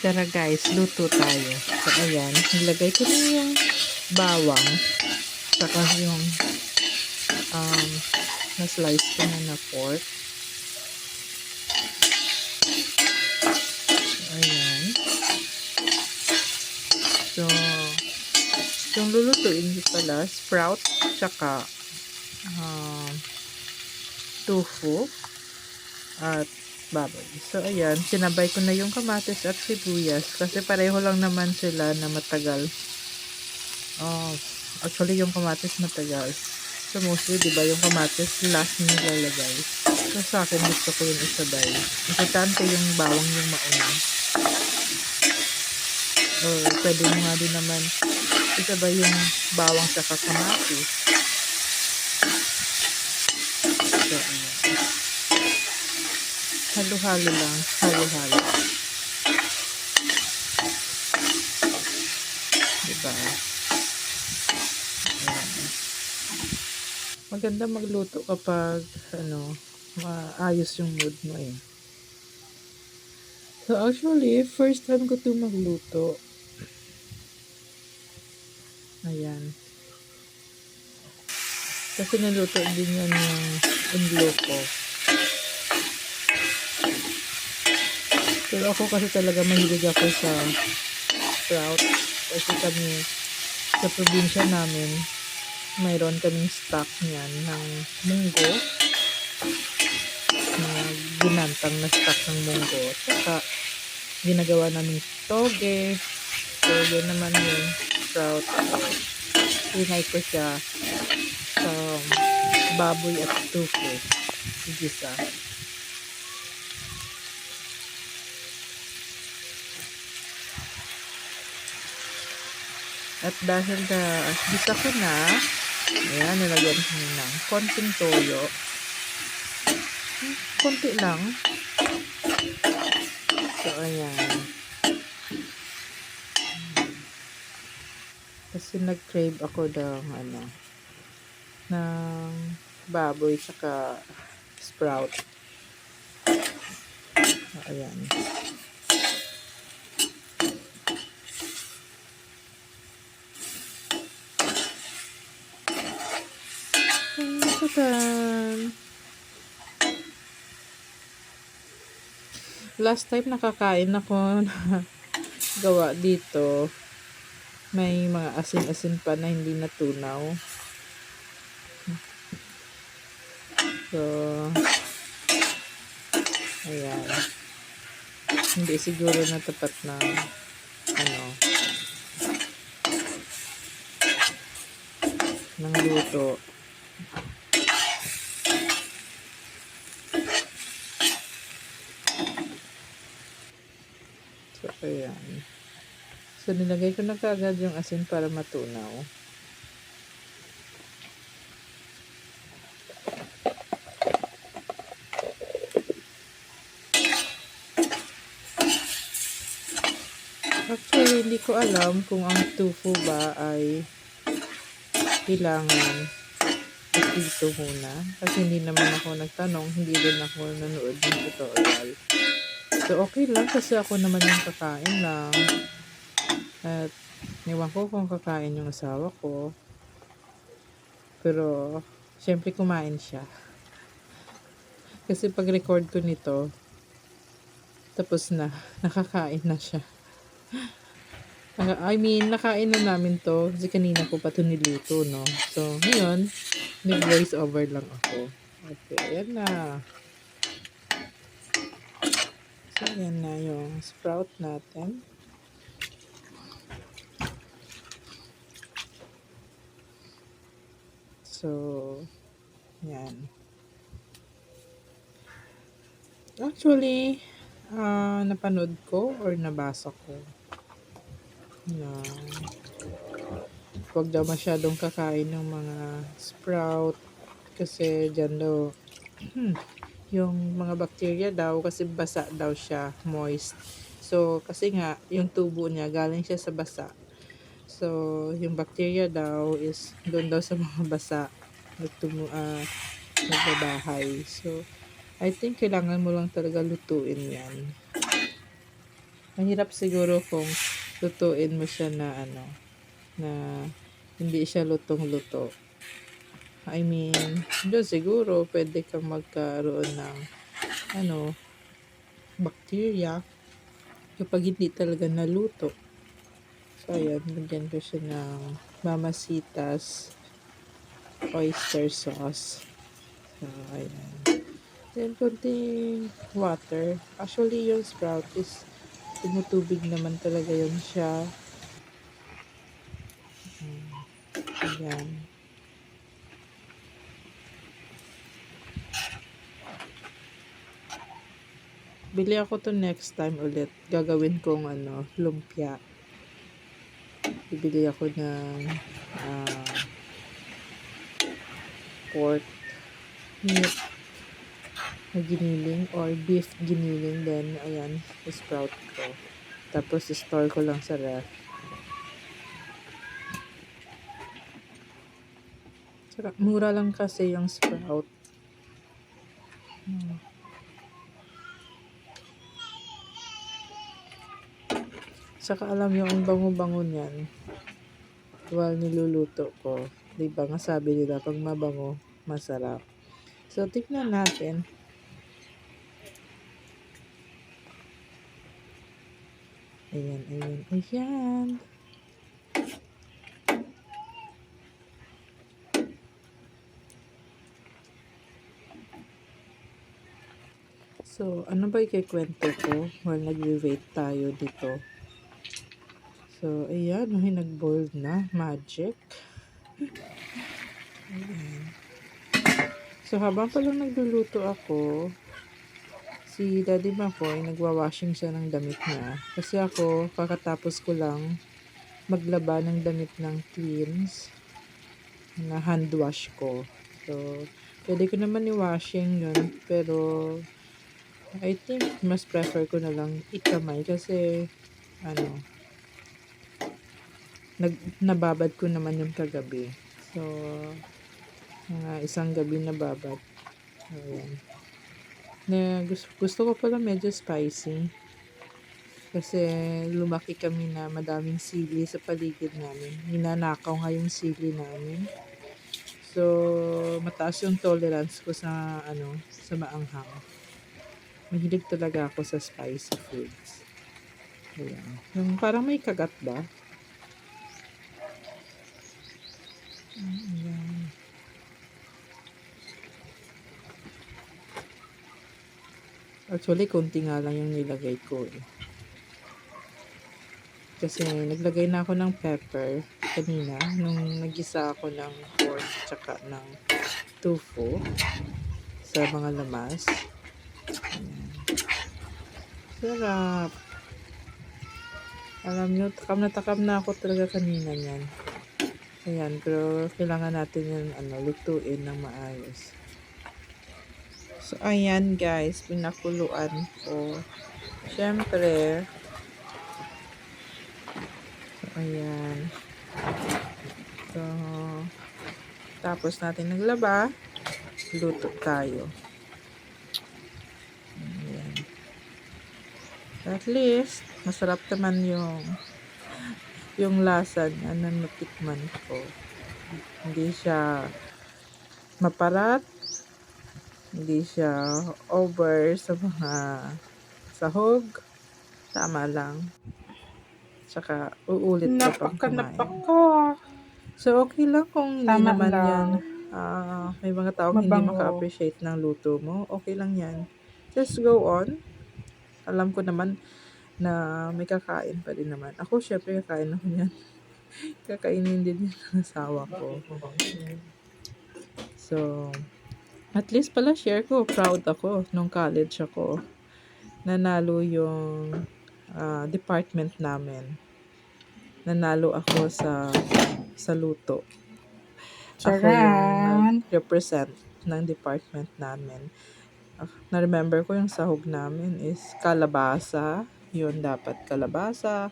Tara guys, luto tayo. So ayan, nilagay ko na yung bawang. Saka yung um, na-slice ko na na pork. So, ayan. So, yung lulutuin ko pala, sprout, tsaka um, tofu, at baboy. So, ayan, sinabay ko na yung kamatis at sibuyas kasi pareho lang naman sila na matagal. Oh, actually, yung kamatis matagal. So, mostly, di ba, yung kamatis last nilalagay. So, sa akin, gusto ko yung isabay. Importante yung bawang yung mauna. Oh, pwede nga din naman isabay yung bawang sa kamatis. So, ayan. Halo-halo lang. Halo-halo. Diba? Ayan. Maganda magluto kapag ano, maayos yung mood mo eh. So actually, first time ko to magluto. Ayan. Kasi naluto din yan yung unlo ko. Pero ako kasi talaga mahilig ako sa sprout. Kasi kami sa probinsya namin, mayroon kaming stock niyan ng munggo. Na ginantang na stock ng munggo. Saka ginagawa namin toge. Yun naman yung sprout. Hinay ko siya sa baboy at tofu. Igisa. At dahil na gisa ko na, ayan, nilagyan ko ng konting toyo. Konti lang. So, ayan. Kasi nag-crave ako ng ano, ng baboy saka sprout. So, ayan. Tatan. Last time nakakain ako na gawa dito. May mga asin-asin pa na hindi natunaw. So, ayan. Hindi siguro na tapat na ano ng luto. Ayan. So, nilagay ko na kaagad yung asin para matunaw. Actually, hindi ko alam kung ang tofu ba ay kailangan dito muna. Kasi hindi naman ako nagtanong, hindi din ako nanood ng tutorial. So, okay lang kasi ako naman yung kakain lang. At, iwan ko kung kakain yung asawa ko. Pero, syempre kumain siya. Kasi pag record ko nito, tapos na, nakakain na siya. I mean, nakain na namin to kasi kanina ko pa to niluto, no? So, ngayon, nag-voice over lang ako. Okay, ayan na. Ayan na yung sprout natin. So, yan. Actually, ah napanood ko or nabasa ko na huwag daw masyadong kakain ng mga sprout kasi dyan daw yung mga bacteria daw kasi basa daw siya moist. So kasi nga yung tubo niya galing siya sa basa. So yung bacteria daw is doon daw sa mga basa nagtumu ah nagbabahay. So I think kailangan mo lang talaga lutuin yan. Mahirap siguro kung lutuin mo siya na ano, na hindi siya lutong-luto. I mean, doon siguro pwede kang magkaroon ng ano, bacteria kapag hindi talaga naluto. So, ayan, lagyan ko siya ng mamasitas oyster sauce. So, ayan. Then, konting water. Actually, yung sprout is tumutubig naman talaga yun siya. Mm, Ayan. Bili ako to next time ulit. Gagawin kong ano, lumpia. Bibili ako ng ah, pork meat na giniling or beef giniling. Then, ayan, sprout ko. Tapos, store ko lang sa ref. Mura lang kasi yung sprout. Saka alam yung ang bango-bango niyan. While niluluto ko. Diba nga sabi nila, pag mabango, masarap. So, tignan natin. Ayan, ayan, ayan. So, ano ba ikikwento ko while nagre-wait tayo dito? So, ayan, may nag-boiled na. Magic. Ayan. So, habang palang nagluluto ako, si Daddy Makoy, nagwa-washing siya ng damit niya. Kasi ako, kakatapos ko lang maglaba ng damit ng twins na hand wash ko. So, pwede ko naman i-washing yun, pero I think mas prefer ko na lang ikamay kasi ano, nag, nababad ko naman yung kagabi. So, mga isang gabi nababad. Ayan. Na gusto, gusto ko pala medyo spicy. Kasi lumaki kami na madaming sili sa paligid namin. Ninanakaw nga yung sili namin. So, mataas yung tolerance ko sa ano, sa maanghang. Mahilig talaga ako sa spicy foods. Ayan. Yung parang may kagat ba? Ayan. Actually, konti nga lang yung nilagay ko eh. Kasi naglagay na ako ng pepper kanina nung nagisa ako ng pork tsaka ng tofu sa mga lamas. Ayan. Sarap. Alam nyo, takam na takam na ako talaga kanina niyan. Ayan, pero kailangan natin yung ano, lutuin ng maayos. So, ayan guys, pinakuluan ko. Siyempre, so, ayan. So, tapos natin naglaba, luto tayo. Ayan. At least, masarap naman yung yung lasa niya na natikman ko. Hindi siya maparat, hindi siya over sa mga sahog. Tama lang. Tsaka, uulit ka pang kumain. napaka. So, okay lang kung hindi Tama naman lang. yan. ah, may mga taong hindi maka-appreciate ng luto mo. Okay lang yan. Just go on. Alam ko naman na may kakain pa din naman. Ako, syempre, kakain ako yan. Kakainin din yung ng asawa ko. So, at least pala share ko. Proud ako nung college ako. Nanalo yung ah, department namin. Nanalo ako sa sa luto. Ako yung Charan. nag-represent ng department namin. Ah, Na-remember ko yung sahog namin is kalabasa. Yun dapat kalabasa.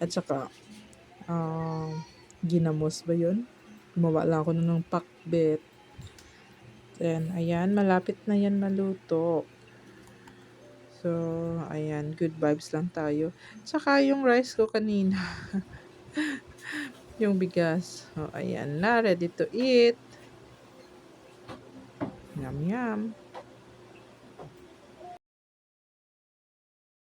At saka, um, ginamos ba yun? Gumawa lang ako nun ng pakbet. Then, ayan, malapit na yan maluto. So, ayan, good vibes lang tayo. Tsaka yung rice ko kanina, yung bigas. So, ayan na, ready to eat. Yum, yum.